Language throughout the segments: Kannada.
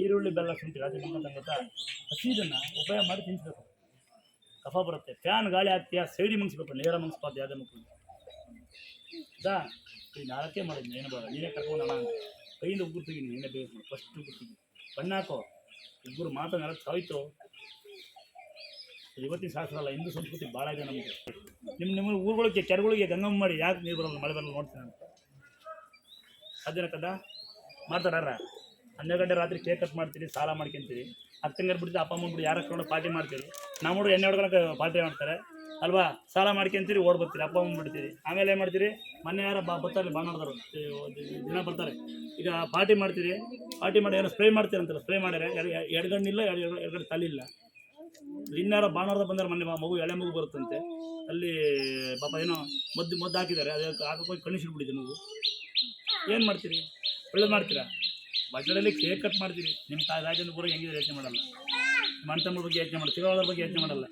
ಈರುಳ್ಳಿ ಬೆಲ್ಲ ಶುಂಠಿ ರಾತ್ರಿ ಗೊತ್ತಾ? ಹಸಿದನ್ನ ಉಪಯೋಗ ಮಾಡಿ ತಿನ್ನಿಸ್ಬೇಕು ಕಫ ಬರುತ್ತೆ. ಫ್ಯಾನ್ ಗಾಳಿ ಹಾಕ್ತೀಯ ಸೈಡಿ ಮುಗಿಸ್ಬೇಕು. ನೇರ ಮುಗಿಸ್ಬಾರ್ದು ಯಾವುದೇ ಮಕ್ಕಳು. ಆಯ್ತಾ ಈ ನಾಲ್ಕೇ ಮಾಡಿದ್ನಿ, ಏನು ಬೇಡ ನೀನೇ ಕರ್ಕೊಂಡು ಅಣ್ಣ ಕೈಯಿಂದ ಉಗುರು ತೆಗಿ ನೀನೇ ಬೇಕು ಫಸ್ಟ್ ಉಗುರು ತೆಗಿ ಬಣ್ಣ ಹಾಕೋ. ಇಬ್ಬರು ಮಾತು ನೆಲಕ್ಕೆ ಸಾಯ್ತು. ಇವತ್ತಿನ ಶಾಸ್ತ್ರ ಅಲ್ಲ. ಹಿಂದೂ ಸಂಸ್ಕೃತಿ ಭಾಳ ಇದೆ ನಮಗೆ. ನಿಮ್ಮ ನಿಮ್ಮ ಊರುಗಳಿಗೆ, ಕೆರೆಗಳಿಗೆ ಗಂಗಮ್ಮ ಮಾಡಿ ಯಾಕೆ ನೀರು ಬರಲ್ಲ, ಮಳೆ ಬರಲ್ಲ ನೋಡ್ತೀನಿ ಅಂತ ಸಾಧ್ಯನ ಕದ ಹನ್ನೆರಡು ಗಂಟೆ ರಾತ್ರಿ ಕೇಕ್ ಕಟ್ ಮಾಡ್ತೀರಿ, ಸಾಲ ಮಾಡ್ಕೊಂತೀರಿ. ಗಂಟೆ ಬಿಡ್ತೀವಿ ಅಪ್ಪ ಅಮ್ಮ ಬಿಡಿ, ಯಾರ ಹಾಕೊಂಡು ಪಾರ್ಟಿ ಮಾಡ್ತೀರಿ. ನಮ್ಮ ಹುಡುಗ ಎಣ್ಣೆ ಹೊಡ್ಕೊಳಕ್ಕೆ ಪಾರ್ಟಿ ಮಾಡ್ತಾರೆ. ಅಲ್ವಾ? ಸಾಲ ಮಾಡ್ಕೊಂತೀರಿ, ಓಡ್ ಬರ್ತೀರಿ, ಅಪ್ಪ ಅಮ್ಮ ಬಿಡ್ತೀರಿ. ಆಮೇಲೆ ಏನು ಮಾಡ್ತೀರಿ? ಮೊನ್ನೆ ಯಾರ ಬಾ ಬರ್ತಾರೆ ಭಾನುವಾರದವರು ದಿನ ಬರ್ತಾರೆ. ಈಗ ಪಾರ್ಟಿ ಮಾಡ್ತೀರಿ, ಪಾರ್ಟಿ ಮಾಡಿ ಏನೋ ಸ್ಪ್ರೇ ಮಾಡ್ತೀರಿ ಅಂತಾರೆ, ಸ್ಪ್ರೇ ಮಾಡ್ಯಾರೆ ಎರಡು ಗಂಡಿಲ್ಲ ಎರಡು ಎರಡು ಗಂಟೆ ತಲೆ ಇಲ್ಲ. ಇನ್ನಾರ ಭಾನುವಾರದ ಬಂದರೆ ಮೊನ್ನೆ ಮಗು ಎಳೆ ಮಗು ಬರುತ್ತಂತೆ. ಅಲ್ಲಿ, ಪಾಪ ಏನೋ ಮದ್ದು ಮದ್ದು ಹಾಕಿದ್ದಾರೆ ಅದಕ್ಕೆ ಹಾಕೋಕೆ ಕಣಿಸಿಡ್ಬಿಟ್ಟಿದೆ ಮಗು. ಏನು ಮಾಡ್ತೀರಿ? ಒಳ್ಳೇದು ಮಾಡ್ತೀರಾ? ಬಜೆಟಲ್ಲಿ ಕೇಕ್ ಕಟ್ ಮಾಡ್ತೀವಿ ನಿಮ್ಮ ತಾಯಿ ರಾಜನ ಕೂಡ ಹೆಂಗಿದ್ರೆ ಯೋಚನೆ ಮಾಡಲ್ಲ. ನಿಮ್ಮ ಬಗ್ಗೆ ಯೋಚನೆ ಮಾಡ್ತೀವಿ ತಿಳುವಳ ಬಗ್ಗೆ ಯೋಚನೆ ಮಾಡಲ್ಲ.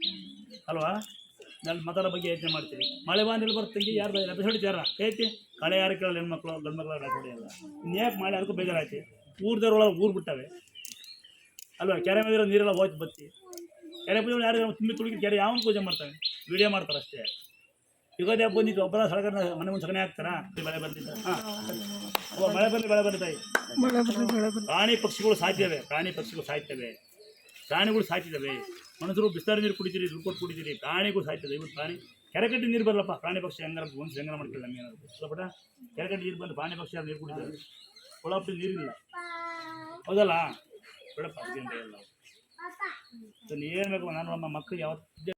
ಅಲ್ವಾ? ನನ್ನ ಮತರ ಬಗ್ಗೆ ಯೋಚನೆ ಮಾಡ್ತೀವಿ ಮಳೆ ಬಾಂಧಲ್ಲಿ ಬರ್ತಂಗೆ ಯಾರು ಎಪಿಸೋಡ್ ಹೊಡಿತಾರ ಐತಿ ಕಳೆ ಯಾರು ಕೇಳಲ್ಲ ಹೆಣ್ಮಕ್ಳು ಗಂಡು ಮಕ್ಕಳು ಎಪಿಸೋಡ್ ಎಲ್ಲ ಇನ್ಯಾಕೆ ಮಳೆ? ಅದಕ್ಕೂ ಬೇಜಾರಾಯ್ತಿ. ಊರ್ದವ್ರೊಳಗೆ ಊರು ಬಿಟ್ಟವೆ ಅಲ್ವಾ? ಕೆರೆ ಮೇಲೆ ನೀರೆಲ್ಲ ಹೋಗಿ ಬತ್ತಿ. ಕೆರೆ ಪೂಜೆ ಯಾರು ತುಂಬಿ ತುಳುಕಿ ಕೆರೆ ಯಾವ ಪೂಜೆ ಮಾಡ್ತಾನೆ ವಿಡಿಯೋ ಮಾಡ್ತಾರೆ ಅಷ್ಟೇ. ಯುಗಾದಿ ಹಬ್ಬ ಬಂದಿತ್ತು. ಒಬ್ಬರ ಸಡಗರ ಮನೆ ಮುಂದೆ ಸಗಣಿ ಹಾಕ್ತಾರಾ? ಮಳೆ ಬಂದಿದ್ದ ಹಾಂ. ಮಳೆ ಬಂದು ಬೆಳೆ ಬಂದಿದ್ದಾಯಿ ಪ್ರಾಣಿ ಪಕ್ಷಿಗಳು ಸಾಯ್ತವೆ ಪ್ರಾಣಿ ಪಕ್ಷಿಗಳು ಸಾಯ್ತವೆ ಪ್ರಾಣಿಗಳು ಸಾಯ್ತಿದ್ದಾವೆ. ಮನುಷ್ಯರು ಬಿಸ್ತಾರ ನೀರು ಕುಡಿತೀರಿ ದುಡ್ಡು ಕುಡಿತೀರಿ, ಪ್ರಾಣಿಗಳು ಸಾಯ್ತದೆ ಇವತ್ತು ಪ್ರಾಣಿ ಕೆರೆಕಟ್ಟಿ ನೀರು ಬರಲ್ಲಪ್ಪ. ಪ್ರಾಣಿ ಪಕ್ಷಿ ಹೆಂಗಾರ ಒಂದು ಹೆಂಗಾರ ಮಾಡ್ಕೊಳ್ಳಿ ನಮ್ಗೆ ಏನಾದ್ರು ಬಟ ಕೆರೆಕಟ್ಟಿ ನೀರು ಬಂದು ಪ್ರಾಣಿ ಪಕ್ಷಿ ನೀರು ಕುಡಿತಾರೆ? ಕೊಳಪ್ಪ ನೀರಿಲ್ಲ. ಹೌದಲ್ಲ? ಬಿಡಪ್ಪ ಅದೇನು ಏನು ಬೇಕು ನಾನು ನಮ್ಮ ಮಕ್ಕಳು ಯಾವತ್ತೇ